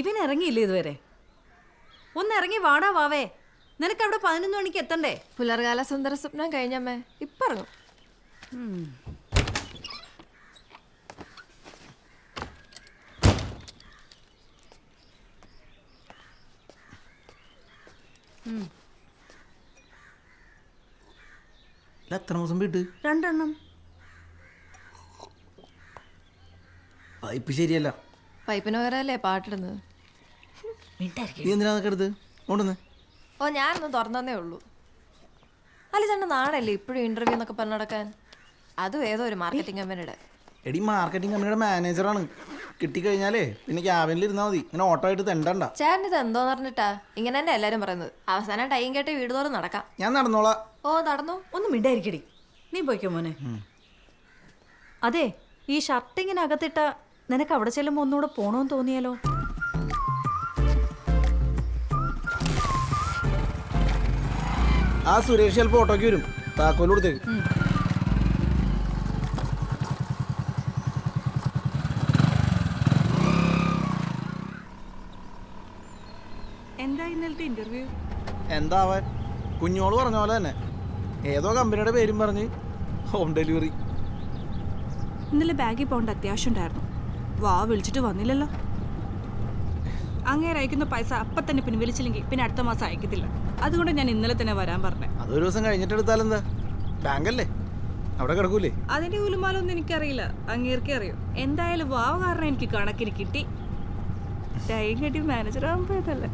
ഇവൻ ഇറങ്ങിയില്ലേ ഇതുവരെ? ഒന്ന് ഇറങ്ങി വാടാ വാവേ. നിനക്ക് അവിടെ പതിനൊന്ന് മണിക്ക് എത്തണ്ടേ? പുലർകാല സുന്ദര സ്വപ്നം കഴിഞ്ഞമ്മേ. ഇപ്പൊ ഇറങ്ങും ഇല്ല, എത്ര വീട്ട് രണ്ടെണ്ണം. പൈപ്പ് ശരിയല്ല. പൈപ്പിന് പകരമല്ലേ പാട്ടിടുന്നത്? നീ എന്തിനാ എടുത്ത്? കൊണ്ടുവന്ന്. ഓ ഞാനൊന്ന് തുറന്നേ ഉള്ളൂ. അല്ല ചേട്ടൻ നാടല്ലേ ഇപ്പോഴും ഇന്റർവ്യൂ എന്നൊക്കെ പറഞ്ഞു നടക്കാൻ അതും ഏതോ ഒരു മാർക്കറ്റിംഗ് കമ്പനിയുടെ എടി മാർക്കറ്റിംഗ് കമ്പനിയുടെ മാനേജറാണ് കിട്ടിക്കഴിഞ്ഞാലേ പിന്നെ ക്യാബിനിൽ ഇരുന്നാൽ മതി. ഇങ്ങനെ ഓട്ടോ ആയിട്ട് തെണ്ടണ്ട. ചേട്ടൻ ഇത് എന്തോന്ന് പറഞ്ഞിട്ടാ? ഇങ്ങനെ തന്നെ എല്ലാരും പറയുന്നത്. അവസാനം ടൈം കേട്ട് വീട് തോറും നടക്കാം. ഞാൻ നടന്നോളാം. ഓ നടന്നു. ഒന്ന് മിണ്ടായിരിക്കടി. നീ പോയിക്കോ മോനെ. അതെ ഈ ഷർട്ട് ഇങ്ങനെ അകത്തിട്ട നിനക്ക് അവിടെ ചെല്ലുമ്പോൾ ഒന്നുകൂടെ പോണോന്ന് തോന്നിയാലോ? ആ സുരേഷ് ചിലപ്പോൾ ഓട്ടോയ്ക്ക് വരും. താക്കോൽ കൊടുത്തേക്ക്. എന്താ ഇന്നലത്തെ ഇന്റർവ്യൂ എന്താവാൻ കുഞ്ഞോൾ പറഞ്ഞ പോലെ തന്നെ. ഏതോ കമ്പനിയുടെ പേരും പറഞ്ഞ് ഹോം ഡെലിവറി. ഇന്നലെ ബാഗിൽ പോകേണ്ട അത്യാവശ്യം ഉണ്ടായിരുന്നു. വാ വിളിച്ചിട്ട് വന്നില്ലല്ലോ. അങ്ങേര് അയക്കുന്ന പൈസ അപ്പൊ തന്നെ പിൻവലിച്ചില്ലെങ്കിൽ പിന്നെ അടുത്ത മാസം അയക്കത്തില്ല. അതുകൊണ്ട് ഞാൻ ഇന്നലെ തന്നെ വരാൻ പറഞ്ഞേ. അതൊരു ദിവസം കഴിഞ്ഞിട്ട് എടുത്താലെന്താ ബാങ്കല്ലേ? അവിടെ കിടക്കൂലേ? അതിന്റെ ഉലുമാലൊന്നും എനിക്കറിയില്ല. അങ്ങേർക്കേ അറിയൂ? എന്തായാലും വാവ് കാരണം എനിക്ക് കണക്കിന് കിട്ടി. ടൈം കെട്ടി മാനേജർ ആകുമ്പോഴതല്ലേ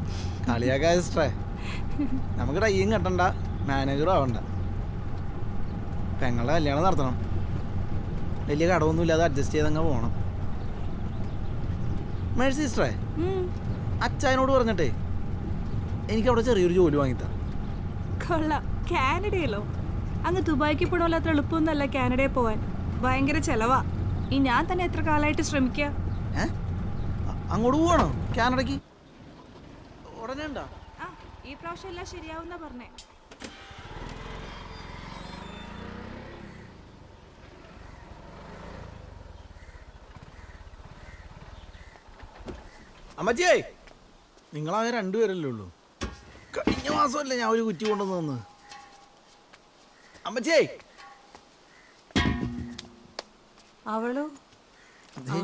കളിയാക്കാ സിസ്റ്ററേ നമുക്ക് ടൈയും കെട്ടണ്ട. മാനേജറും ആവണ്ട. പെങ്ങളുടെ കല്യാണം നടത്തണം. വലിയ കടമൊന്നുമില്ലാതെ അഡ്ജസ്റ്റ് ചെയ്തങ്ങ് പോകണം. മേഴ്സി സിസ്റ്ററെ അച്ചായനോട് പറഞ്ഞിട്ടേ എനിക്ക് അവിടെ ചെറിയൊരു ജോലി വാങ്ങിത്താ. കൊള്ളാം. കാനഡയിലോ അങ്ങ് ദുബായിക്ക് പോകണമല്ലോ അത്ര എളുപ്പമൊന്നുമല്ല കാനഡയിൽ പോവാൻ. ഭയങ്കര ചെലവാ. ഈ ഞാൻ തന്നെ എത്ര കാലമായിട്ട് ശ്രമിക്കുക അങ്ങോട്ട് പോവാണോ? കാനഡയ്ക്ക്? ഉടനെ ഉണ്ടോ. ആ ഈ പ്രാവശ്യം എല്ലാം ശരിയാവുന്ന പറഞ്ഞേ. അമ്മച്ചിയേ നിങ്ങളാകെ രണ്ടുപേരല്ലേ ഉള്ളൂ. കഴിഞ്ഞ മാസമല്ലേ ഞാൻ ഒരു കുറ്റി കൊണ്ടുവന്നു തന്നത്. അമ്മച്ചിയേ അവളോ? ആ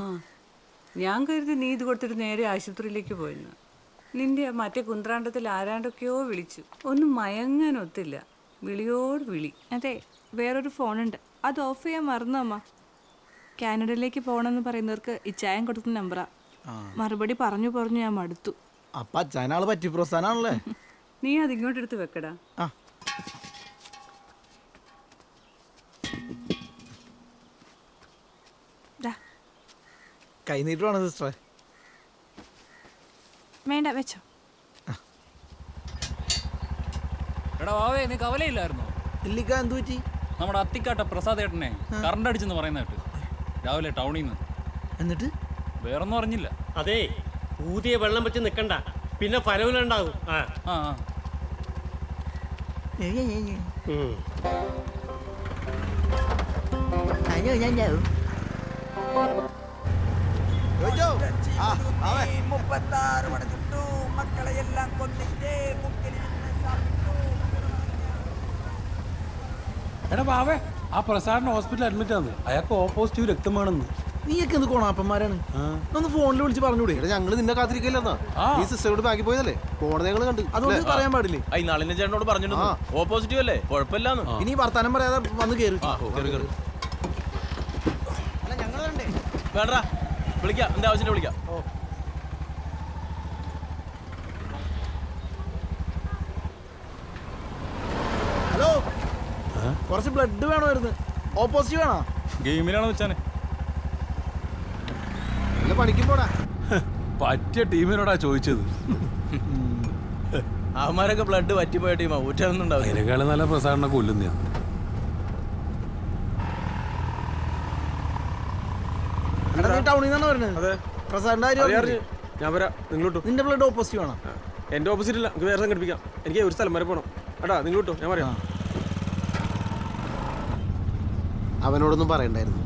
ഞാൻ കരുതി നീ ഇത് കൊടുത്തിട്ട് നേരെ ആശുപത്രിയിലേക്ക് പോയെന്ന്. നിന്റെ ആ മറ്റേ കുന്ത്രാണ്ടത്തിൽ ആരാണ്ടൊക്കെയോ വിളിച്ചു. ഒന്നും മയങ്ങാനൊത്തില്ല വിളിയോട് വിളി. അതെ വേറൊരു ഫോണുണ്ട്. അത് ഓഫ് ചെയ്യാൻ മറന്നു അമ്മ? കാനഡയിലേക്ക് പോകണമെന്ന് പറയുന്നവർക്ക് ഇച്ചായം കൊടുക്കുന്ന നമ്പറാ. മറുപടി പറഞ്ഞു പറഞ്ഞു ഞാൻ മടുത്തു. അപ്പ അച്ഛനാൾ പറ്റി പ്രസ്ഥാനാണല്ലേ? നീ അതിങ്ങോട്ട് എടുത്ത് വെക്കടാ. ആ. കൈ നീട്ടുവാണ് സിസ്റ്ററെ. വേണ്ട വെച്ചോ. എടാ വാവേ നീ കവലയില്ലായിരുന്നോ? ഇല്ലിക്ക എന്ത് പറ്റി? നമ്മുടെ അത്തിക്കാട്ട പ്രസാദ് ഏട്ടനെ കറണ്ട് അടിച്ചെന്ന് പറയുന്ന കേട്ട്. രാവിലെ ടൗണിൽ നിന്ന്. എന്നിട്ട്? വേറൊന്നും അറിഞ്ഞില്ല. അതെ ഊതിയ വെള്ളം വെച്ച് നിക്കണ്ട. പിന്നെ ഫലവിലുണ്ടാകും ആ. ആ ആ. ഉം. എടാ ബാവേ ആ പ്രസാദിന് ഹോസ്പിറ്റലിൽ അഡ്മിറ്റ് ആണ് അയാൾക്ക് ഓപ്പോസിറ്റീവ് രക്തം വേണമെന്ന്. നീയൊക്കെ എന്ത് കോണാപ്പന്മാരാണ് ഒന്ന് ഫോണിൽ വിളിച്ച് പറഞ്ഞൂടെ ഞങ്ങൾ നിന്നെ കാത്തിരിക്കില്ലെന്നാ ഈ സിസ്റ്ററോട് ബാക്കി പോയതല്ലേ? പോണത് ഞങ്ങൾ കണ്ട്. അതുകൊണ്ട് പറയാൻ പാടില്ലേ? ഐ നളിന്റെ ചേട്ടനോട് പറഞ്ഞിട്ടുണ്ട് ഓപ്പോസിറ്റീവ് അല്ലേ? കുഴപ്പമില്ലാന്ന്. ഇനി വർത്താനം പറയാതെ വന്ന് കേറി. വേണ്ട. വിളിക്കാം. എന്റെ ആവശ്യത്തിന് വിളിക്കാം. ഹലോ? കുറച്ച് ബ്ലഡ് വേണമായിരുന്നു. ഓപ്പോസിറ്റ് വേണോ? ഗെയിമിലാണോ വെച്ചാനെ? നല്ല പണിക്കും പോടാ പറ്റിയ ടീമിനോടാ ചോദിച്ചത്. അവന്മാരൊക്കെ ബ്ലഡ് പറ്റിപ്പോയ ടീമാ അതിനേക്കാളും നല്ല പ്രസാദിനെ കൊല്ലുന്ന ഞാൻ വരാം. നിങ്ങളോട്ടു. നിന്റെ ബ്ലഡ് ഓപ്പോസിറ്റ് വേണം. എന്റെ ഓപ്പോസിറ്റ് ഇല്ല. നമുക്ക് വേറെ സംഘടിപ്പിക്കാം. എനിക്ക് ഒരു സ്ഥലം വരെ പോകണം എടാ നിങ്ങളോട്ടു. ഞാൻ പറയാം അവനോടൊന്നും പറയണ്ടായിരുന്നു.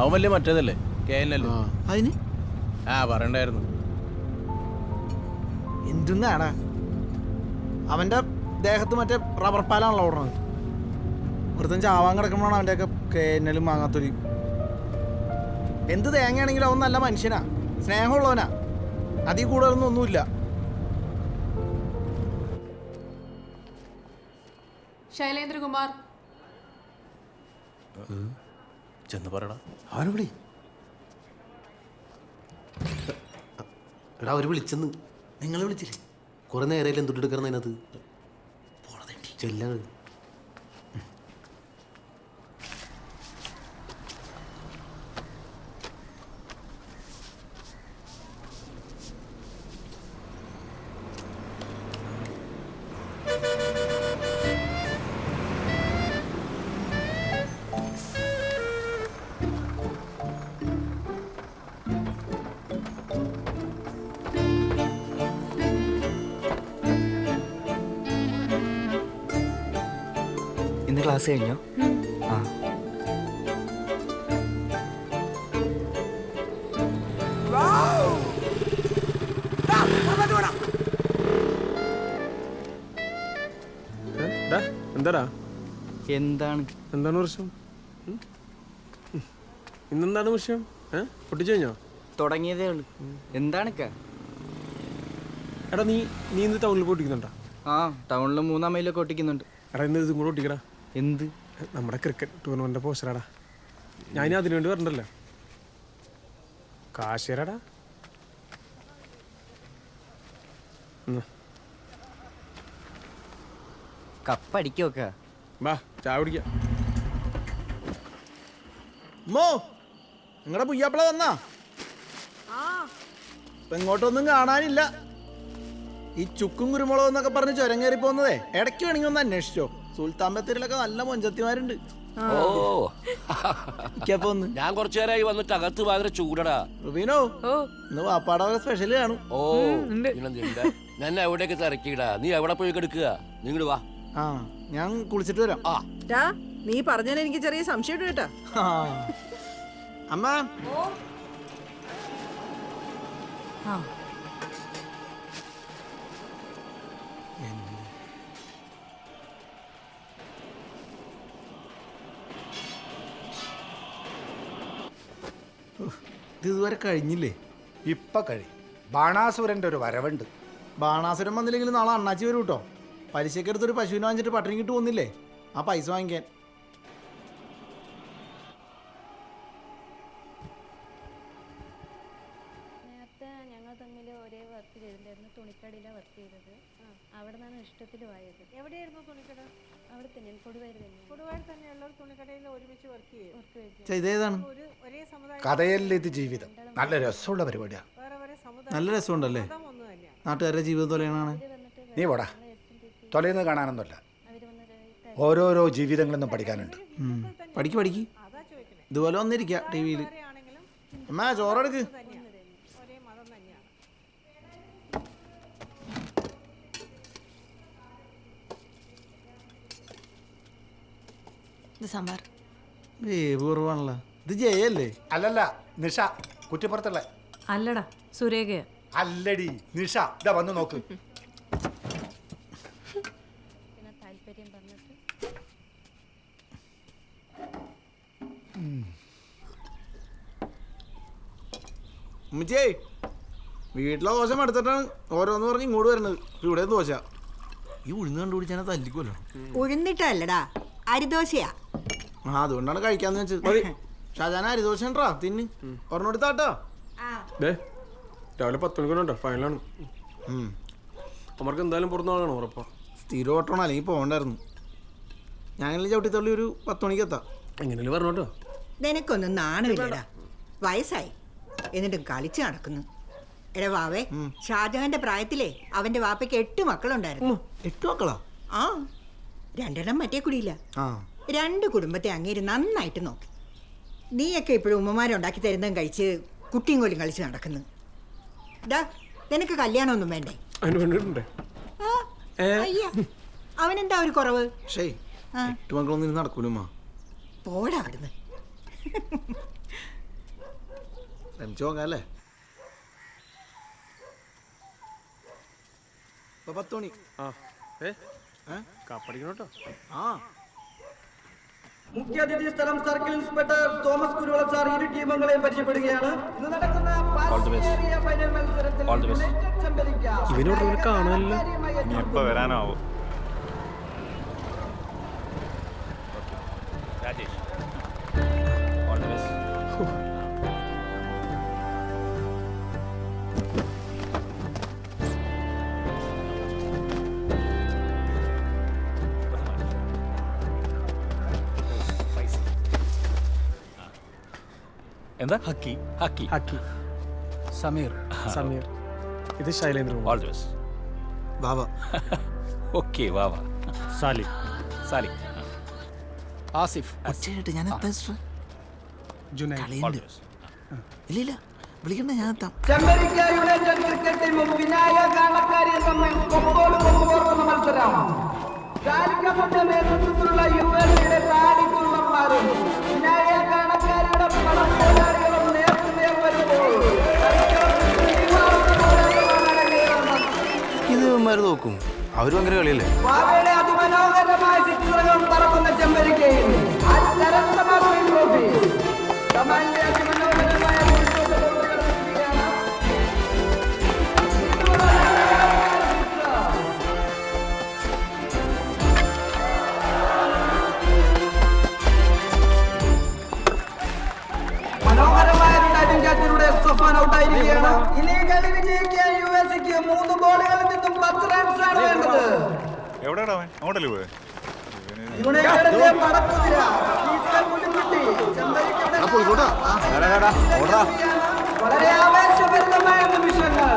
അവൻ വലിയ മറ്റേതല്ലേ? കെ എൻ അല്ലേ അതിന്? ആ പറയണ്ടായിരുന്നു. എന്തുന്നാടാ അവന്റെ ദേഹത്ത് മറ്റേ റബ്ബർ പാലാണല്ലോ ഓടണത് വെറുതെ ചാവാൻ കിടക്കുമ്പോഴാണ് അവന്റെയൊക്കെ കേന്നലും മാങ്ങാത്തൊലി. എന്ത് തേങ്ങയാണെങ്കിലും അവൻ നല്ല മനുഷ്യനാ. സ്നേഹമുള്ളവനാ. അതിൽ കൂടുതലൊന്നും ഒന്നുമില്ല. ശൈലേന്ദ്രകുമാർ. ചെന്ന് പറയടാ. അവനെ എടാ അവർ വിളിച്ചെന്ന്. നിങ്ങൾ വിളിച്ചില്ലേ? കുറെ നേരം എന്തുട്ടെടുക്കണം എടുക്കണതിനകത്ത് ചെല്ലങ്ങൾ ക്ലാസ് കഴിഞ്ഞോ ആ എന്താടാ? എന്താണ്? എന്താണ് പ്രശ്നം. ഇന്നെന്താണ് വിഷയം? ഏ? പൊട്ടിച്ചു കഴിഞ്ഞോ? തുടങ്ങിയതേ ഉള്ളു. എന്താണ് എടാ നീ നീ ഇന്ന് ടൗണിൽ പൊട്ടിക്കുന്നുണ്ടാ ആ ടൗണിൽ മൂന്നാം മൈലൊക്കെ ഒട്ടിക്കുന്നുണ്ട്. എടാ ഇന്ന് ഇതും കൂടെ ഒട്ടിക്കടാ. എന്ത്? നമ്മുടെ ക്രിക്കറ്റ് ടൂർണമെന്റ് പോസ്റ്ററാടാ. ഞാൻ അതിനു വേണ്ടി വരണ്ടല്ലോ. കാശ് കപ്പടിക്കോക്ക. വാ ചായ കുടിക്കാം. മോ നിങ്ങളുടെ പുയ്യാപ്പിള വന്നാ? ഇപ്പൊ ഇങ്ങോട്ടൊന്നും കാണാനില്ല. ഈ ചുക്കും കുരുമുളകും എന്നൊക്കെ പറഞ്ഞ് ചുരം കയറി പോകുന്നതേ ഇടയ്ക്ക് വേണമെങ്കിൽ ഒന്ന് അന്വേഷിച്ചോ? സുൽത്താൻ ബത്തേരിയിലൊക്കെ നല്ല മൊഞ്ചത്തിമാരുണ്ട്. ഓ. ഇക്കപ്പോ ഒന്ന്. ഞാൻ കുറച്ചു നേരമായി വന്നിട്ട് അകത്ത് ഭയങ്കര ചൂടടാ. റുബീനോ ഇന്ന് വാപ്പാട സ്പെഷ്യൽ കാണും. ഓ എന്നെ ഞാൻ എവിടേക്ക് തിരക്കിടാ നീ എവിടെ പോയി കിടക്കുക? നിങ്ങൾ വാ. ആ ഞാൻ കുളിച്ചിട്ട് വരാം. ആ. നീ പറഞ്ഞാൽ എനിക്ക് ചെറിയ സംശയം കേട്ടാ. ആ. അമ്മ. ആ. ഇത് ഇതുവരെ കഴിഞ്ഞില്ലേ? ഇപ്പൊ കഴി. ബാണാസുരന്റെ ഒരു വരവുണ്ട്. ബാണാസുരം വന്നില്ലെങ്കിൽ നാളെ അണ്ണാച്ചി വരും കേട്ടോ പലിശക്കെടുത്തൊരു പശുവിനെ വാങ്ങിച്ചിട്ട് പട്ടിണി കിട്ടു പോകുന്നില്ലേ ആ പൈസ വാങ്ങിക്കാൻ. ഇഷ്ടത്തിൽ ഇഷ്ടത്തിലുമായത് എവിടെയായിരുന്നു തുണിക്കട? അവിടെ തന്നെ കൊടുവായൂർ തന്നെ. കൊടുവായൂർ തന്നെയുള്ള തുണിക്കടയിൽ ഒരുമിച്ച് വർക്ക് ചെയ്യും വർക്ക് ഛെ, ഇതേതാണ്? ഒരേ സമുദായം കഥയല്ല ഇത് ജീവിതം. നല്ല രസമുള്ള പരിപാടിയാ. വേറെ വേറെ സമുദായം നല്ല രസമുണ്ടല്ലേ? ഒന്ന് തന്നെയാണ് നാട്ടുകാരുടെ ജീവിതം തൊലയണാണ്. നീ പോടാ. തൊലയുന്നത് കാണാനൊന്നുമല്ല. ഓരോരോ ജീവിതങ്ങളൊന്നും പഠിക്കാനുണ്ട്. പഠിക്ക് പഠിക്ക്. ഇതുപോലെ വന്നിരിക്കുക ടി വിയിൽ അമ്മ ചോറെടുക്ക് ഇത് സാമ്പാർ. ഇത് ജയല്ലേ? അല്ലല്ല നിഷ കുറ്റിപ്പുറത്തുള്ള. അല്ലടാ സുരേഖ അല്ലടി നിഷ ഇതാ വന്ന് നോക്ക്. ഉമ്മച്ചേ വീട്ടിലെ ദോശ എടുത്തിട്ടാണ് ഓരോന്ന് പറഞ്ഞ് ഇങ്ങോട്ട് വരുന്നത്. ഇവിടെ ദോശ. ഈ ഉഴുന്ന് കണ്ടുപിടിച്ചാൽ തല്ലിക്കുമല്ലോ ഉഴുന്നിട്ടല്ലടാ അരിദോശയാ. ആ അതുകൊണ്ടാണ് കഴിക്കാന്ന് വെച്ചത്. ഷാജാന അരിദോശ ഉണ്ടോ തിന്ന്. ഒരെണ്ണെടുത്താട്ടോ ദേ രാവിലെ പത്ത് മണിക്കൂറുണ്ടോ ഫൈനലാണ് അവർക്ക് എന്തായാലും പുറത്തു നോക്കണം ഉറപ്പാ. സ്ഥിരം ഓട്ടണം? അല്ലെങ്കിൽ പോകണ്ടായിരുന്നു. ഞാനെല്ലാം ചവിട്ടിത്തള്ളി ഒരു പത്ത് മണിക്ക് എത്താം. എങ്ങനെയല്ലേ പറഞ്ഞോട്ടോ നിനക്കൊന്നും നാണമില്ലടാ. വയസ്സായി. എന്നിട്ടും കളിച്ചു നടക്കുന്നു. എടാ വാവേ ഷാജഹാന്റെ പ്രായത്തിലേ അവന്റെ വാപ്പയ്ക്ക് എട്ട് മക്കളുണ്ടായിരുന്നു. എട്ട് മക്കളാ? ആ. രണ്ടെണ്ണം മറ്റേ കുടിയില്ല. ആ. രണ്ട് കുടുംബത്തെ അങ്ങേര് നന്നായിട്ട് നോക്കി. നീയൊക്കെ ഇപ്പോഴും ഉമ്മമാരുണ്ടാക്കി തരുന്നതും കഴിച്ച് കുട്ടിയും കോലും കളിച്ച് നടക്കുന്നു. ഡാ നിനക്ക് കല്യാണമൊന്നും വേണ്ടേ? അതിന് ആ, അയ്യ അവനെന്താ ഒരു കുറവ്? നടക്കൂലുമ്മ പോടാ അവിടുന്ന്. ശ്രമിച്ചു നോക്കാം ഇപ്പൊ പത്ത് മണി. ആ. ഏ? കപ്പടിക്കണം കേട്ടോ ആ. മുഖ്യാതിഥി സ്ഥലം circle inspector Thomas Kuruvala sir ഇരു ടീമുകളെയും പരിചയപ്പെടുകയാണ്. ഇന്ന് നടക്കുന്ന ഫൈനൽ മത്സരത്തിൽ ഇവനോട് കാണാനല്ലോ എപ്പോ വരാനാവോ. എന്താ? ഹക്കി. ഹക്കി. ഹക്കി. സമീർ. സമീർ. ഇത് Shailendra all the best Baba okay വാ വാ സാലി. സാലി ആസിഫ് ഉച്ചയായിട്ട് ഞാൻ ബെസ്റ്റ് ജുനൈദ്. ഇല്ല ഇല്ല വിളിക്കണ്ട ഞാൻ എത്താം. ചെമ്പരിക്ക യുണൈറ്റഡ് ക്രിക്കറ്റ് ടീമും വിനായക കാണക്കാരിയും തമ്മിൽ കൊമ്പോട് കൊമ്പോർന്ന മത്സരം. കാലിക്കപ്പെട്ട നേതൃത്വത്തിലുള്ള യു എസ് സിയുടെ താടിക്കുള്ളന്മാരും ഇവന്മാര് നോക്കും. അവരും അങ്ങനെ കളിയല്ലേ? അതിമനോഹരമായ അതിമനോഹരമായ. മനോഹരമായ ഔട്ടായിരിക്കുകയാണ് ഇനി കളി വിജയിക്കാൻ യു എസ് മൂന്ന് നിന്നും പത്ത് റൺസ് ആണ് വേണ്ടത്? എവിടെയാടാ അവൻ? അങ്ങോട്ടല്ലേ പോയെ? യുണൈറ്റഡിന്റെ പടക്കുതിര ഈസ്റ്റർ പുലിക്കുട്ടി ചെമ്പരിക്കയുടെ വളരെ ആവേശഭരിതമായ നിമിഷങ്ങൾ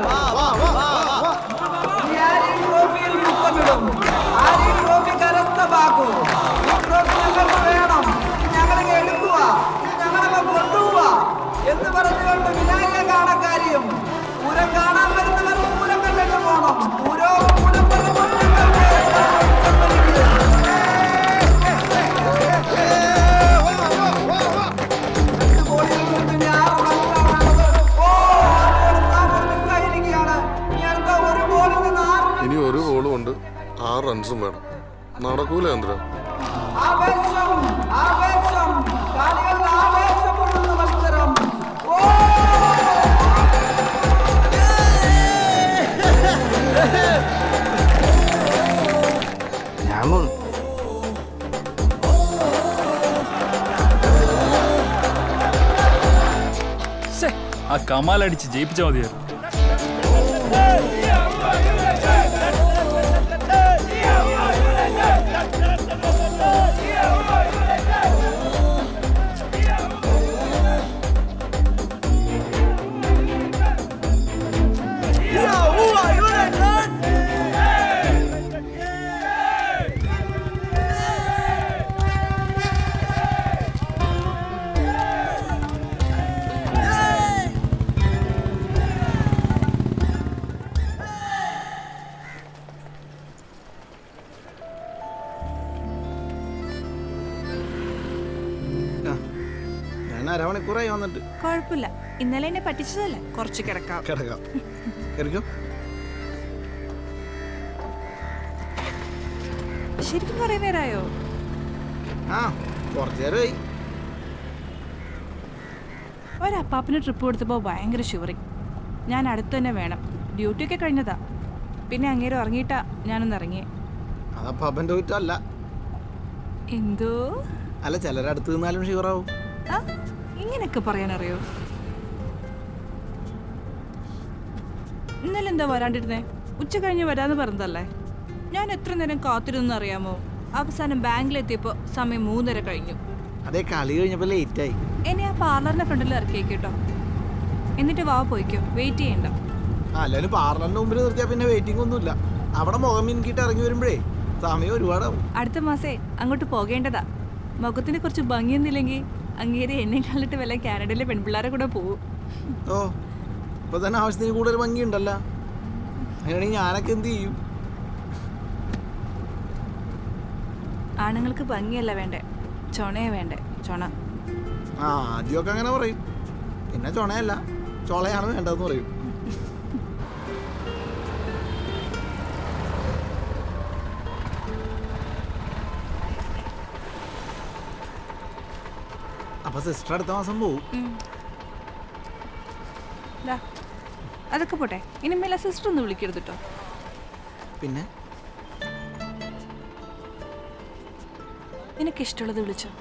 റൺസും വേണം. നടക്കൂല ചന്ദ്ര. ശ്ശേ, ആ കമാലടിച്ച് ജയിപ്പിച്ചാൽ മതിയായിരുന്നു. അരമണിക്കൂറായി വന്നിട്ട്. കുഴപ്പമില്ല. ഇന്നലെ എന്നെ പറ്റിച്ചതല്ലേ? കുറച്ച് കിടക്കാം. കിടക്കാം. കിടക്കും ശരിക്കും കുറേ നേരമായോ ആ കുറച്ചു നേരമായി. ഒരപ്പാപ്പിന് ട്രിപ്പ് കൊടുത്തപ്പോൾ ഭയങ്കര ഷിവറിങ് ഞാൻ അടുത്ത് തന്നെ വേണം. ഡ്യൂട്ടിയൊക്കെ കഴിഞ്ഞതാ. പിന്നെ അങ്ങേരും ഇറങ്ങിയിട്ടാ ഞാനൊന്ന് ഇറങ്ങിയേ. അതപ്പാപ്പന്റെ കുറ്റമല്ല. എന്തോ? അല്ല ചിലരടുത്ത് നിന്നാലും ഷുവറാവും. ആ ഇങ്ങനെയൊക്കെ പറയാനറിയോ? ഇന്നലെ എന്താ വരാണ്ടിരുന്നേ? ഉച്ച കഴിഞ്ഞ് വരാന്ന് പറഞ്ഞതല്ലേ? ഞാൻ എത്ര നേരം കാത്തിരുന്നു അറിയാമോ? അവസാനം ബാങ്കിലെത്തിയപ്പോ സമയം മൂന്നര കഴിഞ്ഞു. അതേ കളി കഴിഞ്ഞപ്പോൾ ആയി എന്നെ ആ പാർലറിന്റെ ഫ്രണ്ടിൽ ഇറക്കി കേട്ടോ എന്നിട്ട് വാ പോയിക്കോ വെയിറ്റ് ചെയ്യണ്ട. അല്ലാലും പാർലറിന്റെ മുമ്പിൽ നിർത്തിയാ പിന്നെ വെയിറ്റിംഗ് ഒന്നുമില്ല. അവിടെ മുഖം മിനുക്കിട്ട് ഇറങ്ങി വരുമ്പോഴേ സമയം ഒരുപാടാവും. അടുത്ത മാസേ അങ്ങോട്ട് പോകേണ്ടതാ. മുഖത്തിന് കുറച്ച് ഭംഗിയൊന്നുമില്ലെങ്കിൽ അങ്ങേരെ എന്നെ കണ്ടിട്ട് വല്ല കാനഡയിലെ പെൺപിള്ളേരെ കൂടെ പോകും ഓ ഇപ്പൊ തന്നെ ആവശ്യത്തിന് കൂടുതൽ ഭംഗിയുണ്ടല്ലോ. അങ്ങനെയാണെങ്കിൽ ഞാനൊക്കെ എന്ത് ചെയ്യും? ആണുങ്ങൾക്ക് ഭംഗിയല്ല വേണ്ടേ? ചൊണയെ വേണ്ടേ? ചൊണ. ആ ആദ്യമൊക്കെ അങ്ങനെ പറയും. പിന്നെ ചൊണയല്ല. ചൊളയാണ് വേണ്ടതെന്ന് പറയും. അപ്പൊ സിസ്റ്റർ അടുത്ത മാസം പോവും. ദാ, അതൊക്കെ പോട്ടെ. ഇനി മേലെ സിസ്റ്റർ ഒന്ന് വിളിക്കരുത് കേട്ടോ പിന്നെ? നിനക്ക് ഇഷ്ടമുള്ളത് വിളിച്ചോ.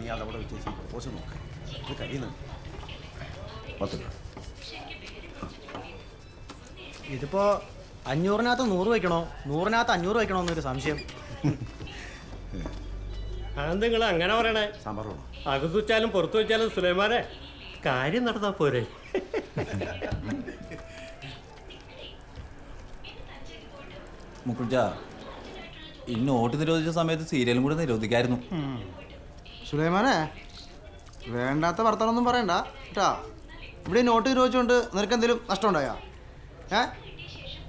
നീ അതവിടെ വെച്ചേച്ചി പോസ് നോക്ക്. ഇത് കഴിയുന്നു പത്ത് രൂപ ഇതിപ്പോ അഞ്ഞൂറിനകത്ത് നൂറ് വയ്ക്കണോ? നൂറിനകത്ത് അഞ്ഞൂറ് വയ്ക്കണോ എന്നൊരു സംശയം. നിങ്ങൾ അങ്ങനെ പറയണേ? സാമ്പാർ വേണോ? അകത്ത് വെച്ചാലും പുറത്തു വെച്ചാലും സുലൈമാനെ കാര്യം നടന്നാ പോരെ. മുക്കുജ ഈ നോട്ട് നിരോധിച്ച സമയത്ത് സീരിയലും കൂടെ നിരോധിക്കായിരുന്നു. സുലൈമാനെ വേണ്ടാത്ത വർത്തമാനമൊന്നും പറയണ്ട കേട്ടാ. ഇവിടെ നോട്ട് നിരോധിച്ചുകൊണ്ട് നിനക്ക് എന്തെങ്കിലും നഷ്ടമുണ്ടായാ? ഏഹ് ഏ?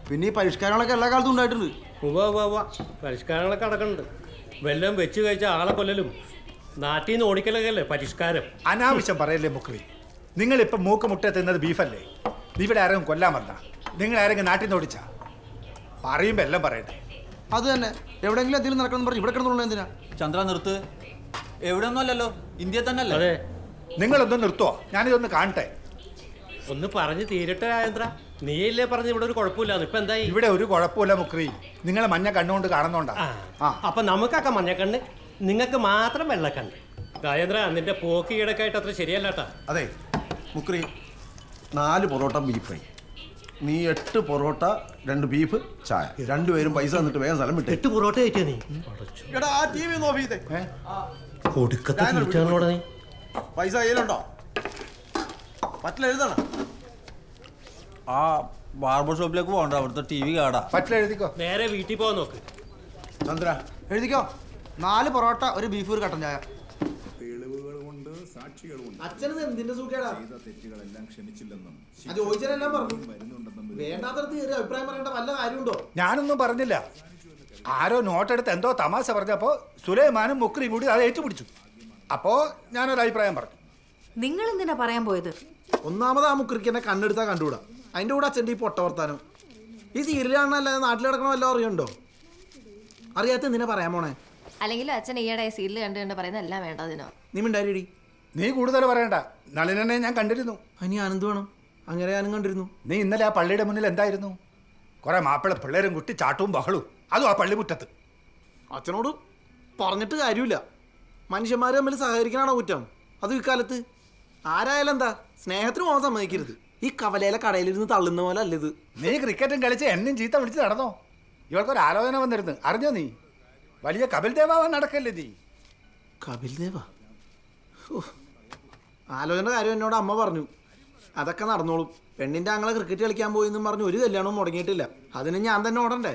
പിന്നെ ഈ പരിഷ്കാരങ്ങളൊക്കെ എല്ലാ കാലത്തും ഉണ്ടായിട്ടുണ്ട്. ഉവ്വ ഉവ്വ ഉവ്വ. പരിഷ്കാരങ്ങളൊക്കെ അടക്കുന്നുണ്ട് വെല്ലം വെച്ച് കഴിച്ച ആളെ കൊല്ലലും നാട്ടിൽ നിന്ന് ഓടിക്കലൊക്കെ അല്ലേ പരിഷ്കാരം? അനാവശ്യം പറയല്ലേ മുക്കുവി നിങ്ങൾ ഇപ്പൊ മൂക്ക് മുട്ട തിന്നത് ബീഫല്ലേ? ഇവിടെ ആരെങ്കിലും കൊല്ലാൻ വന്ന? നിങ്ങൾ ആരെങ്കിലും നാട്ടിൽ നിന്ന് ഓടിച്ചാ? പറയുമ്പോ എല്ലാം പറയട്ടെ. അത് തന്നെ. എവിടെയെങ്കിലും എന്തെങ്കിലും നടക്കണം പറഞ്ഞു ഇവിടെ കിടന്നുള്ളൂ എന്തിനാ? ചന്ദ്ര നിർത്ത്. എവിടെ ഒന്നും അല്ലല്ലോ. ഇന്ത്യ തന്നെ അല്ലേ അതെ. നിങ്ങളൊന്ന് നിർത്തുവോ ഞാനിതൊന്ന് കാണട്ടെ. ഒന്ന് പറഞ്ഞു തീരട്ടെ രാജേന്ദ്ര. നീയല്ലേ പറഞ്ഞ ഇവിടെ ഒരു കുഴപ്പമില്ലാന്ന് ഇപ്പൊ എന്തായി? ഇവിടെ ഒരു കുഴപ്പമില്ല മുക്രി. നിങ്ങളെ മഞ്ഞ കണ്ണുകൊണ്ട് കാണുന്നോണ്ടാ? ആ. അപ്പൊ നമുക്കൊക്കെ മഞ്ഞക്കണ്ണ് നിങ്ങൾക്ക് മാത്രം വെള്ളക്കണ്ണ് രാജേന്ദ്ര നിന്റെ പോക്ക് ഈടക്കായിട്ട് അത്ര ശരിയല്ലാട്ടാ അതെ മുക്രി നാല് പൊറോട്ട ബീഫ് ഫ്രൈ. നീ എട്ട് പൊറോട്ട രണ്ട് ബീഫ് ചായ. രണ്ടുപേരും പൈസ തന്നിട്ട് വേഗം സ്ഥലം വിട്ടേ. എട്ട് പൊറോട്ട കഴിച്ചാ നീ? എടാ ആ ടി വി ഒന്ന് ഓഫ് ചെയ്തേ. ഒടുക്കത്തെ നീ. പൈസ കയ്യിലുണ്ടോ? പറ്റില്ല എഴുതണം. ആ ബാർബർ ഷോപ്പിലേക്ക് പോകണ്ട അവിടുത്തെ ടി വി കാടാ പറ്റില്ല എഴുതിക്കോ. നേരെ വീട്ടിൽ പോകാൻ നോക്ക്. ചന്ദ്ര എഴുതിക്കോ. നാല് പൊറോട്ട ഒരു ബീഫ് ഒരു കട്ടൻ ചായ. അച്ഛനത് എന്തിന്റെ അത് ചോദിച്ചാലെല്ലാം പറഞ്ഞു. വേണ്ടാത്തടത്ത് കയറി അഭിപ്രായം പറയേണ്ട വല്ല കാര്യമുണ്ടോ? ഞാനൊന്നും പറഞ്ഞില്ല. ആരോ നോട്ടെടുത്ത് എന്തോ തമാശ പറഞ്ഞപ്പോ സുലൈമാനും മുക്രിയും കൂടി അത് ഏറ്റുപിടിച്ചു. അപ്പോ ഞാനൊരു അഭിപ്രായം പറഞ്ഞു. നിങ്ങൾ എന്തിനാ പറയാൻ പോയത്? ഒന്നാമത് ആ മുക്രിക്ക് എന്നെ കണ്ണെടുത്താ കണ്ടുകൂടാ. അതിന്റെ കൂടെ അച്ഛന്റെ ഈ പൊട്ട വർത്താനം ഈ സീരിയൽ നാട്ടിൽ കിടക്കണ വല്ലതും അറിയണ്ടോ അറിയാത്ത എന്തിനാ പറയാൻ പോണേ? അല്ലെങ്കിൽ അച്ഛൻ ഈയിടെ സീരിയൽ കണ്ടു കണ്ട് പറയുന്ന എല്ലാം വേണ്ടതിനോ നീ മിണ്ടാരിടി നീ കൂടുതൽ പറയണ്ട. നളിനെ ഞാൻ കണ്ടിരുന്നു. അനി ആനന്ദ് വേണം. അങ്ങനെ ഞാനും കണ്ടിരുന്നു. നീ ഇന്നലെ ആ പള്ളിയുടെ മുന്നിൽ എന്തായിരുന്നു? കുറെ മാപ്പിള പിള്ളേരും കുട്ടി ചാട്ടവും ബഹളും. അതും ആ പള്ളിമുറ്റത്ത് അച്ഛനോട് പറഞ്ഞിട്ട് കാര്യമില്ല. മനുഷ്യന്മാർ തമ്മിൽ സഹകരിക്കണാണോ കുറ്റം? അത് ഇക്കാലത്ത്. ആരായാലും എന്താ? സ്നേഹത്തിന് പോകാൻ സമ്മതിക്കരുത്. ഈ കവലയിലെ കടയിലിരുന്ന് തള്ളുന്ന പോലെ അല്ല ഇത്? നീ ക്രിക്കറ്റും കളിച്ച് എന്നും ചീത്ത വിളിച്ച് നടന്നോ? ഇവൾക്കൊരു ആലോചന വന്നിരുന്നു. അറിഞ്ഞോ നീ? വലിയ കപിൽ ദേവാവാൻ നടക്കല്ലേ നീ കപിൽ ദേവ? ആലോചന കാര്യം എന്നോട് അമ്മ പറഞ്ഞു. അതൊക്കെ നടന്നോളും. പെണ്ണിന്റെ ആങ്ങളെ ക്രിക്കറ്റ് കളിക്കാൻ പോയി എന്നും പറഞ്ഞു ഒരു കല്യാണവും മുടങ്ങിയിട്ടില്ല. അതിന് ഞാൻ തന്നെ ഓടണ്ടേ?